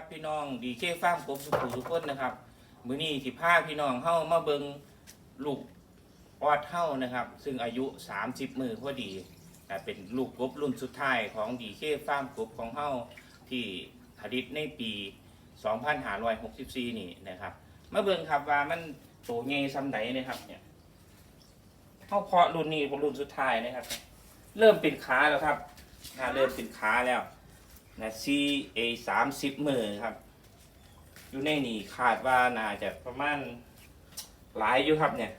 ครับพี่น้องดีเคฟ้ามกบสุขุทุกคนนะครับ มื้อนี้สิพาพี่น้องเฮามาเบิงลูกออดเฮานะครับ ซึ่งอายุ 30 มือพอดีแต่เป็นลูกกบรุ่นสุดท้ายของดีเคฟ้ามกบของเฮาที่ผลิตในปี 2564 นี่นะครับมาเบิงครับว่ามันโตใหญ่ซำใดนนะครับเนี่ยเฮาเพาะรุ่นนี้เป็นรุ่นสุดท้ายนะครับ เริ่มเป็นขาแล้วครับเริ่มเป็นขาแล้ว นะ CA สามสิบมือครับ อยู่ในนี่คาดว่าน่าจะประมาณหลายอยู่ครับเนี่ย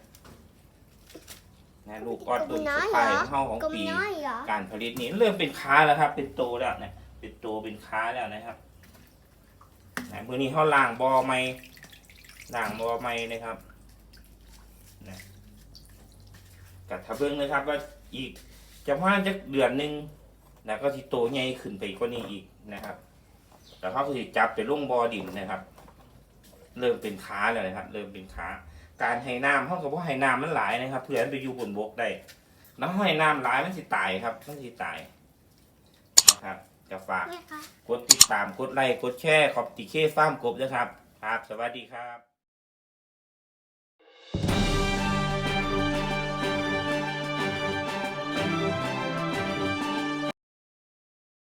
นะลูกออดดุนสุดท้ายของเฮาของกลมปีน้อยเหรอการผลิตนี้เริ่มเป็นค้าแล้วครับ เป็นโตแล้วนะเป็นโตเป็นค้าแล้วนะครับนะมือนี้เขาล่างบอไม่ล่างบอไม่นะครับนะกัดทะเบิ้งเลยครับว่าอีกจะว่าจะเดือนหนึ่ง นะก็ที่โตใหญ่ขึ้นไปกว่านี้อีกนะครับ แล้วเขาก็จะจับไปลงบอดินนะครับ เริ่มเป็นค้าแล้วนะครับ เริ่มเป็นค้าการให้น้ำเขากับว่าให้น้ำมันหลายนะครับ เพื่อให้ไปอยู่บนบกได้น้ำให้น้ำหลายมันสิตายครับมันสิตายนะครับจะฝากแม่คะกดติดตามกดไลค์กดแชร์ขอบติเคฟ้าร์มกบนะครับ ครับ สวัสดีครับ